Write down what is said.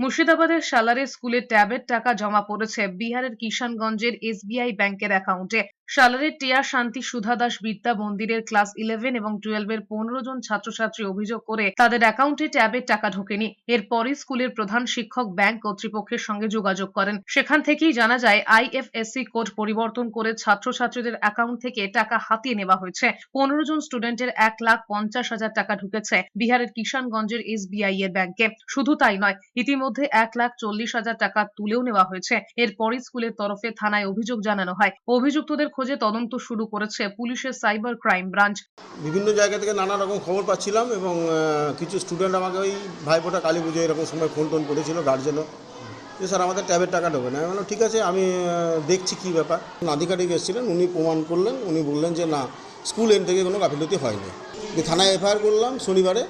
মুর্শিদাবাদের সালারে স্কুলে ট্যাবের টাকা জমা পড়েছে বিহারের কিষানগঞ্জের এসবিআই ব্যাংকের অ্যাকাউন্টে। সালারের টিয়া শান্তি সুধা দাস বিদ্যা মন্দিরের ক্লাস ইলেভেন এবং টুয়েলভের পনেরো জন ছাত্রছাত্রী অভিযোগ করে তাদের অ্যাকাউন্টে ট্যাবের টাকা ঢোকেনি। এরপরই স্কুলের প্রধান শিক্ষক ব্যাংক কর্তৃপক্ষের সঙ্গে যোগাযোগ করেন। সেখান থেকেই জানা যায়, আইএফএসসি কোড পরিবর্তন করে ছাত্রছাত্রীদের অ্যাকাউন্ট থেকে টাকা হাতিয়ে নেওয়া হয়েছে। পনেরো জন স্টুডেন্টের এক লাখ পঞ্চাশ হাজার টাকা ঢুকেছে বিহারের কিষানগঞ্জের এসবিআই এর ব্যাংকে। শুধু তাই নয়, ইতিমধ্যে এক লাখ চল্লিশ হাজার টাকা তুলেও নেওয়া হয়েছে। এরপরই স্কুলের তরফে থানায় অভিযোগ জানানো হয়। অভিযুক্তদের খোঁজে তদন্ত শুরু করেছে পুলিশের সাইবার ক্রাইম ব্রাঞ্চ। বিভিন্ন জায়গা থেকে নানা রকম খবর পাচ্ছিলাম এবং কিছু স্টুডেন্ট আমাকে ওই ভাইফোঁটা কালী পুজো এরকম সময় ফোন টোন করেছিল গার্জেনও। যে স্যার, আমাদের ট্যাবের টাকা ঢোকে না। বললাম, ঠিক আছে, আমি দেখছি কি ব্যাপার। আধিকারিক এসেছিলেন, উনি প্রমাণ করলেন। উনি বললেন যে, না, স্কুল এন থেকে কোনো গাফিলতি হয়নি। থানায় এফআইআর করলাম শনিবারে।